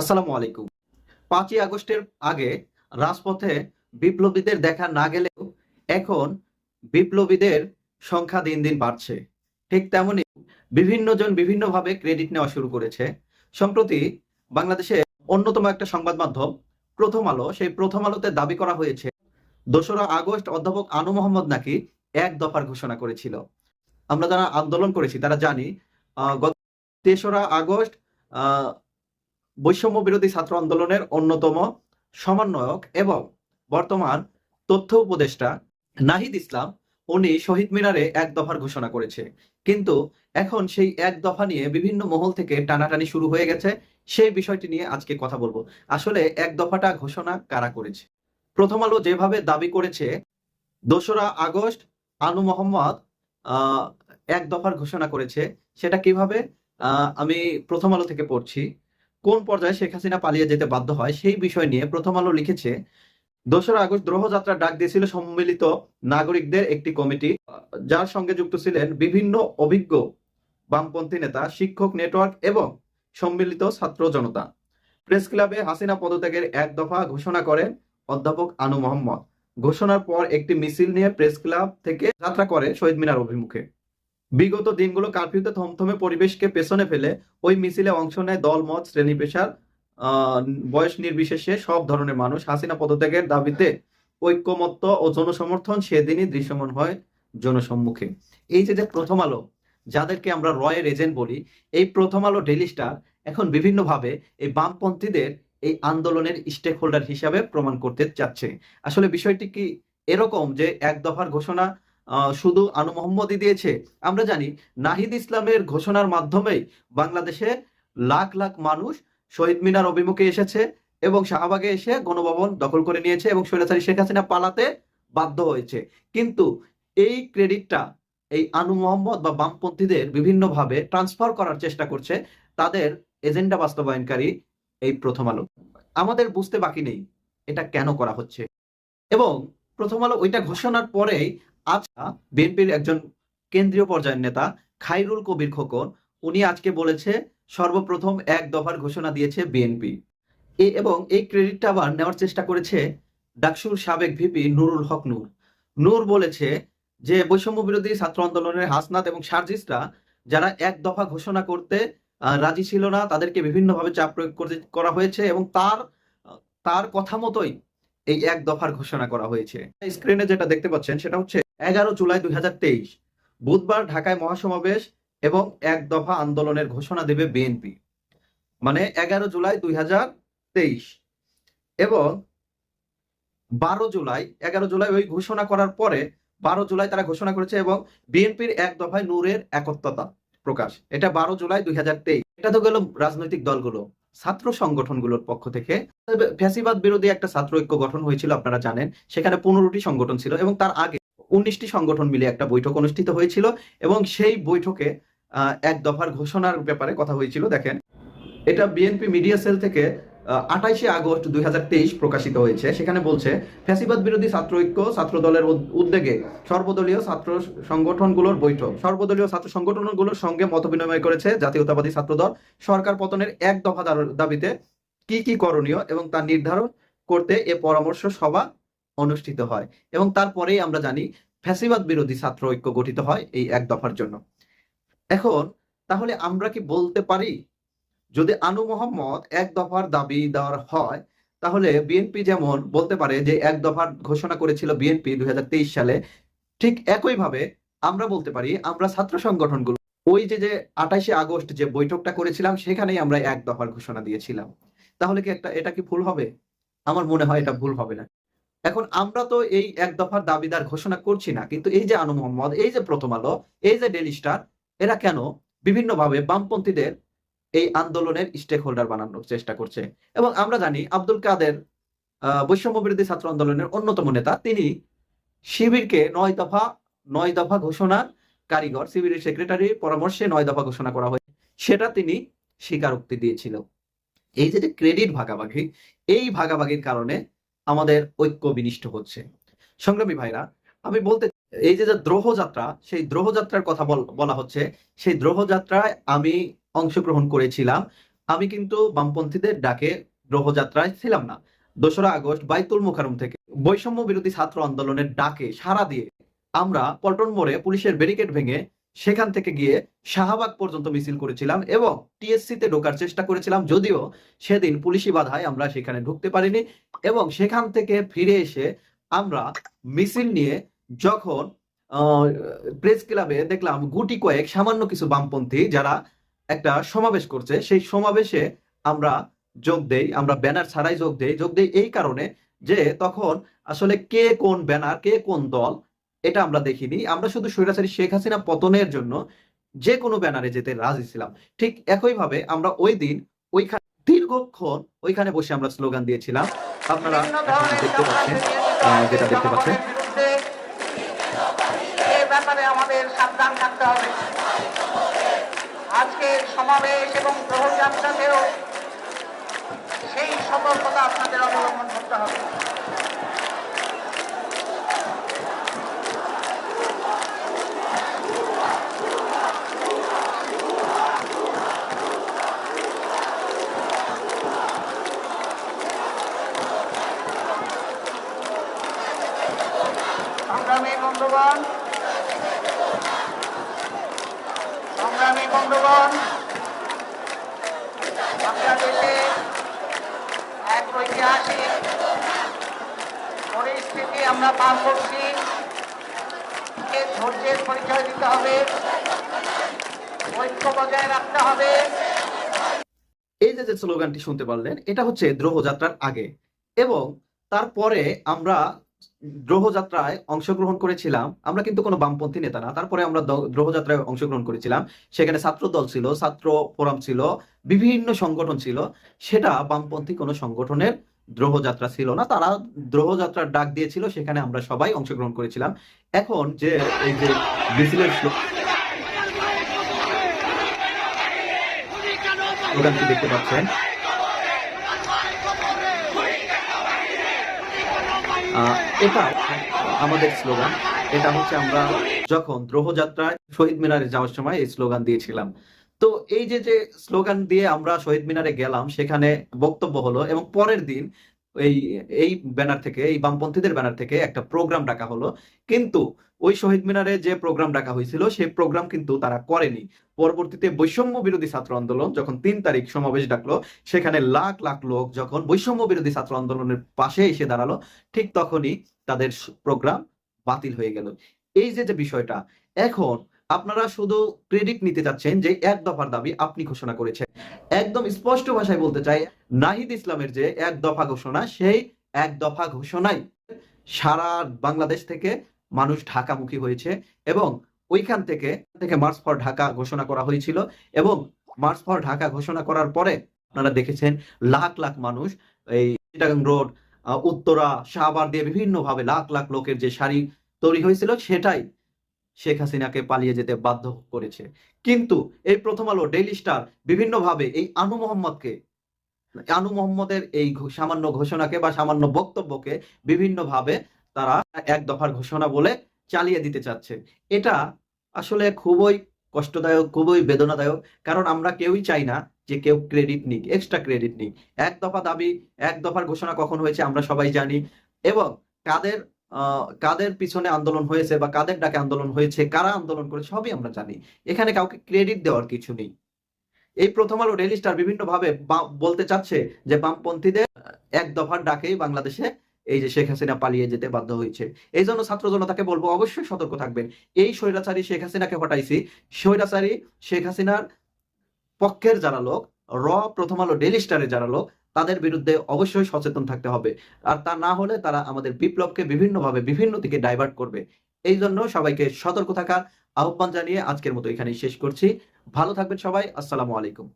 আসসালামু আলাইকুম। পাঁচই আগস্টের আগে রাজপথে বিপ্লবীদের দেখা না গেলেও এখন বিপ্লবীদের সংখ্যা দিন দিন বাড়ছে। ঠিক তেমনি বিভিন্ন জন বিভিন্নভাবে ক্রেডিট নেওয়া শুরু করেছে। সম্প্রতি বাংলাদেশে অন্যতম একটা সংবাদ মাধ্যম প্রথম আলো, সেই প্রথম আলোতে দাবি করা হয়েছে, দোসরা আগস্ট অধ্যাপক আনু মোহাম্মদ নাকি এক দফার ঘোষণা করেছিল। আমরা যারা আন্দোলন করেছি, তারা জানি গত তেসরা আগস্ট বৈষম্য বিরোধী ছাত্র আন্দোলনের অন্যতম সমন্বয়ক এবং বর্তমান তথ্য উপদেষ্টা নাহিদ ইসলাম, উনি শহীদ মিনারে এক দফার ঘোষণা করেছে। কিন্তু এখন সেই এক দফা নিয়ে বিভিন্ন মহল থেকে টানাটানি শুরু হয়ে গেছে। সেই বিষয়টি নিয়ে আজকে কথা বলব। আসলে এক দফাটা ঘোষণা কারা করেছে? প্রথম আলো যেভাবে দাবি করেছে, দোসরা আগস্ট আনু মোহাম্মদ এক দফার ঘোষণা করেছে। সেটা কীভাবে? আমি প্রথম আলো থেকে পড়ছি। কোন পর্যায়ে শেখ হাসিনা পালিয়ে যেতে বাধ্য হয় সেই বিষয় নিয়ে প্রথম আলো লিখেছে, দোসরা আগস্ট দ্রোহযাত্রার ডাক দিয়েছিল সম্মিলিত নাগরিকদের একটি কমিটি, যার সঙ্গে যুক্ত ছিলেন বিভিন্ন অভিজ্ঞ বামপন্থী নেতা, শিক্ষক নেটওয়ার্ক এবং সম্মিলিত ছাত্র জনতা। প্রেস ক্লাবে হাসিনা পদত্যাগের এক দফা ঘোষণা করেন অধ্যাপক আনু মোহাম্মদ। ঘোষণার পর একটি মিছিল নিয়ে প্রেস ক্লাব থেকে যাত্রা করে শহীদ মিনার অভিমুখে। বিগত দিনগুলো কারফিউতে থমথমে পরিবেশকে পেছনে ফেলে ওই মিছিলে অংশ নেয় দলমত শ্রেণি পেশার বয়স নির্বিশেষে সব ধরনের মানুষ। হাসিনা পদত্যাগের দাবিতে ঐক্যমত্য ও জনসমর্থন সেদিনই দৃশ্যমান হয় জনসম্মুখে। এই যে যে প্রথম আলো, যাদেরকে আমরা রয়ের এজেন্ট বলি, এই প্রথম আলো ডেলি স্টার এখন বিভিন্নভাবে এই বামপন্থীদের এই আন্দোলনের স্টেক হোল্ডার হিসাবে প্রমাণ করতে চাচ্ছে। আসলে বিষয়টি কি এরকম যে এক দফার ঘোষণা শুধু আনু মোহাম্মদই দিয়েছে। আমরা জানি নাহিদ ইসলামের ঘোষণার মাধ্যমেই বাংলাদেশে লাখ লাখ মানুষ শহীদ মিনার অভিমুখে এসেছে এবং শাহবাগে এসে গণভবন দখল করে নিয়েছে এবং স্বৈরাচারী শেখ হাসিনা পালাতে বাধ্য হয়েছে। কিন্তু এই ক্রেডিটটা এই আনু মোহাম্মদ বা বামপন্থীদের বিভিন্নভাবে ট্রান্সফার করার চেষ্টা করছে, তাদের এজেন্ডা বাস্তবায়নকারী এই প্রথম আলো। আমাদের বুঝতে বাকি নেই এটা কেন করা হচ্ছে। এবং প্রথম আলো ওইটা ঘোষণার পরেই আজকা বিএনপির একজন কেন্দ্রীয় পর্যায়ের নেতা খাইরুল কবির খোকন, উনি আজকে বলেছে, সর্বপ্রথম এক দফার ঘোষণা দিয়েছে বিএনপি। এবং এই ক্রেডিটটা আবার নেওয়ার চেষ্টা করেছে ডাকসুর সাবেক ভিপি নুরুল হক নূর। নূর বলেছে যে, বৈষম্য বিরোধী ছাত্র আন্দোলনের হাসনাত এবং সার্জিসরা যারা এক দফা ঘোষণা করতে রাজি ছিল না, তাদেরকে বিভিন্নভাবে চাপ প্রয়োগ করা হয়েছে এবং তার তার কথা মতোই এই এক দফার ঘোষণা করা হয়েছে। স্ক্রিনে যেটা দেখতে পাচ্ছেন, সেটা হচ্ছে এগারো জুলাই দুই হাজার তেইশ, বুধবার ঢাকায় মহাসমাবেশ এবং এক দফা আন্দোলনের ঘোষণা দেবে বিএনপি। মানে এগারো জুলাই দুই এবং বারো জুলাই, এগারো জুলাই ওই ঘোষণা করার পরে বারো জুলাই তারা ঘোষণা করেছে এবং বিএনপির এক দফায় নূরের একত্রতা প্রকাশ। এটা বারো জুলাই দুই হাজার তেইশ। এটা তো গেল রাজনৈতিক দলগুলো, ছাত্র সংগঠনগুলোর পক্ষ থেকে। ফ্যাসিবাদ বিরোধী একটা ছাত্র ঐক্য গঠন হয়েছিল, আপনারা জানেন। সেখানে পনেরোটি সংগঠন ছিল এবং তার আগে উনিশটি সংগঠন মিলে একটা বৈঠক অনুষ্ঠিত হয়েছিল এবং সেই বৈঠকে এক দফার ঘোষণার ব্যাপারে কথা হয়েছিল, দেখেন। এটা বিএনপি মিডিয়া সেল থেকে আঠাইশে আগস্ট দুই প্রকাশিত হয়েছে। সেখানে বলছে, ফ্যাসিবাদ বিরোধী ছাত্র ঐক্য ছাত্র দলের উদ- উদ্যোগে সর্বদলীয় ছাত্র সংগঠনগুলোর বৈঠক। সর্বদলীয় ছাত্র সংগঠনগুলোর সঙ্গে মত বিনিময় করেছে জাতীয়তাবাদী ছাত্রদল। সরকার পতনের এক দফা দাবিতে কি কি করণীয় এবং তা নির্ধারণ করতে এ পরামর্শ সভা অনুষ্ঠিত হয় এবং তারপরেই আমরা জানি ফ্যাসিবাদ বিরোধী ছাত্র ঐক্য গঠিত হয় এই এক দফার জন্য। এখন তাহলে আমরা কি বলতে পারি? যদি আনু মোহাম্মদ এক দফার দাবি দেওয়ার হয়, তাহলে বিএনপি যেমন বলতে পারে যে এক দফার ঘোষণা করেছিল বিএনপি দুই হাজার তেইশ সালে, ঠিক একইভাবে আমরা বলতে পারি আমরা ছাত্র সংগঠনগুলো, ওই যে যে আঠাইশে আগস্ট যে বৈঠকটা করেছিলাম, সেখানেই আমরা এক দফার ঘোষণা দিয়েছিলাম। তাহলে কি একটা, এটা কি ভুল হবে? আমার মনে হয় এটা ভুল হবে না। এখন আমরা তো এই এক দফার দাবিদার ঘোষণা করছি না, কিন্তু এই যে আনু মোহাম্মদ, এই যে প্রথম আলো, এই যে ডেলি স্টার এরা কেন বিভিন্নভাবে বামপন্থীদের এই আন্দোলনের স্টেক হোল্ডার বানানোর চেষ্টা করছে? এবং আমরা জানি আব্দুল কাদের বৈষম্য বিরোধী ছাত্র আন্দোলনের অন্যতম নেতা, তিনি শিবিরকে নয় দফা নয় দফা ঘোষণা কারিগর, শিবিরের সেক্রেটারি পরামর্শে নয় দফা ঘোষণা করা হয় সেটা তিনি স্বীকারোক্তি দিয়েছিল। এই যে ক্রেডিট ভাগাভাগি, এই ভাগাভাগির কারণে আমাদের ঐক্য বিনিষ্ট হচ্ছে। সংগ্রামী ভাইরা, আমি বলতে এই যে দ্রোহযাত্রা, সেই দ্রোহযাত্রার কথা বল- হচ্ছে, সেই দ্রোহযাত্রায় আমি অংশগ্রহণ করেছিলাম। আমি কিন্তু বামপন্থীদের ডাকে গ্রহযাত্রায় ছিলাম না। দোসরা আগস্ট বাইতুল মুখারম থেকে বৈষম্য বিরোধী ছাত্র আন্দোলনের ডাকে সাড়া দিয়ে আমরা পল্টন মোড়ে পুলিশের ব্যারিকেড ভেঙে সেখান থেকে গিয়ে শাহবাগ পর্যন্ত মিছিল করেছিলাম এবং টিএসসি তে ঢোকার চেষ্টা করেছিলাম, যদিও সেদিন পুলিশি বাধায় আমরা সেখানে ঢুকতে পারিনি এবং সেখান থেকে ফিরে এসে আমরা মিছিল নিয়ে যখন প্রেস ক্লাবে দেখলাম গুটি কয়েক সামান্য কিছু বামপন্থী যারা একটা সমাবেশ করছে, সেই সমাবেশে আমরা যোগ দেই, আমরা ব্যানার ছাড়াই যোগ দেই যোগ দেই এই কারণে যে তখন আসলে কে কোন ব্যানার, কে কোন দল এটা আমরা দেখিনি। আমরা শুধু স্বৈরাচারী শেখ হাসিনা পতনের জন্য যে কোনো ব্যানারে যেতে রাজি ছিলাম। ঠিক একইভাবে আমরা ওই দিন ওইখানে দীর্ঘক্ষণ ওইখানে বসে আমরা স্লোগান দিয়েছিলাম। আপনারা দেখতে পাচ্ছেন যেটা দেখতে পাচ্ছেন। ব্যাপারে আমাদের সাবধান থাকতে হবে। আজকের সমাবেশ এবং গ্রহযাত্রাতেও সেই সতর্কতা আপনাদের অবলম্বন করতে হবে সংগ্রামী বন্ধুগণ। সংগ্রামী বন্ধুগণ বাংলাদেশে এক ঐতিহাসিক পরিস্থিতি আমরা পার করছি। ধৈর্যের পরিচয় দিতে হবে, ঐক্য বজায় রাখতে হবে। এই যে যে স্লোগানটি শুনতে পারলেন, এটা হচ্ছে দ্রোহযাত্রার আগে এবং তারপরে আমরা দ্রোহযাত্রায় অংশগ্রহণ করেছিলাম আমরা কিন্তু কোনো বামপন্থী নেতা না তারপরে আমরা দ্রোহযাত্রায় অংশগ্রহণ করেছিলাম সেখানে ছাত্র দল ছিল ছাত্র ফোরাম ছিল বিভিন্ন সংগঠন ছিল সেটা বামপন্থী কোনো সংগঠনের দ্রোহযাত্রা ছিল না তারা দ্রোহযাত্রার ডাক দিয়েছিল সেখানে আমরা সবাই অংশগ্রহণ করেছিলাম এখন যে এই যে মিছিলের দেখতে পাচ্ছেন এটা আমাদের স্লোগান। এটা হচ্ছে আমরা যখন দ্রোহযাত্রায় শহীদ মিনারে যাওয়ার সময় এই স্লোগান দিয়েছিলাম। তো এই যে যে স্লোগান দিয়ে আমরা শহীদ মিনারে গেলাম, সেখানে বক্তব্য হলো এবং পরের দিন এই এই ব্যানার থেকে, এই বামপন্থীদের ব্যানার থেকে একটা প্রোগ্রাম ডাকা হলো। কিন্তু ওই শহীদ মিনারে যে প্রোগ্রাম ডাকা হয়েছিল, সেই প্রোগ্রাম কিন্তু তারা করেনি। পরবর্তীতে বৈষম্য বিরোধী ছাত্র আন্দোলন যখন তিন তারিখ সমাবেশ ডাকলো, সেখানে লাখ লাখ লোক যখন বৈষম্য বিরোধী ছাত্র আন্দোলনের পাশে এসে দাঁড়াল, ঠিক তখনই তাদের প্রোগ্রাম বাতিল হয়ে গেল। এই যে যে বিষয়টা, এখন আপনারা শুধু ক্রেডিট নিতে চাচ্ছেন যে এক দফার দাবি আপনি ঘোষণা করেছেন। একদম স্পষ্ট ভাষায় বলতে চাই, নাহিদ ইসলামের যে এক দফা ঘোষণা, সেই এক দফা ঘোষণাই সারা বাংলাদেশ থেকে মানুষ ঢাকামুখী হয়েছে এবং ওইখান থেকে থেকে মার্চ ফর ঢাকা ঘোষণা করা হয়েছিল এবং মার্চ ফর ঢাকা ঘোষণা করার পরে আপনারা দেখেছেন লাখ লাখ মানুষ এই চিটাগাং রোড উত্তরা শাহবাগ দিয়ে বিভিন্ন ভাবে লাখ লাখ লোকের যে শাড়ি তৈরি হয়েছিল সেটাই শেখ হাসিনাকে পালিয়ে যেতে বাধ্য করেছে। কিন্তু এই প্রথম আলো ডেইলি স্টার বিভিন্ন ভাবে এই আনু মোহাম্মদকে, আনু মোহাম্মদের এই সামান্য ঘোষণাকে বা সামান্য বক্তব্যকে বিভিন্ন ভাবে তারা এক দফার ঘোষণা বলে চালিয়ে দিতে চাচ্ছে। এটা আসলে খুবই কষ্টদায়ক, খুবই বেদনাদায়ক, কারণ আমরা কেউই চাই না যে কেউ ক্রেডিট নিক এক্সট্রা ক্রেডিট নিক। এক দফা দাবি, এক দফার ঘোষণা কখন হয়েছে আমরা সবাই জানি। এবং কাদের কাদের পিছনে আন্দোলন হয়েছে বা কাদের ডাকে আন্দোলন হয়েছে, কারা আন্দোলন করে সবই আমরা জানি। এখানে কাউকে ক্রেডিট দেওয়ার কিছু নেই। এই প্রথম আলো রেলিস্টার বিভিন্নভাবে বিভিন্ন বলতে চাচ্ছে যে বামপন্থীদের এক দফার ডাকেই বাংলাদেশে এই যে শেখ হাসিনা পালিয়ে যেতে বাধ্য হয়েছে। এই জন্য ছাত্র জনতাকে বলব, অবশ্যই সতর্ক থাকবেন। এই স্বৈরাচারী শেখ হাসিনাকে হটাইছি। স্বৈরাচারী শেখ হাসিনার পক্ষের যারা লোক, র প্রথম আলো ডেইলি স্টারের যারা লোক, তাদের বিরুদ্ধে অবশ্যই সচেতন থাকতে হবে। আর তা না হলে তারা আমাদের বিপ্লবকে বিভিন্নভাবে বিভিন্ন দিকে ডাইভার্ট করবে। এই জন্য সবাইকে সতর্ক থাকার আহ্বান জানিয়ে আজকের মতো এখানেই শেষ করছি। ভালো থাকবেন সবাই। আসসালামু আলাইকুম।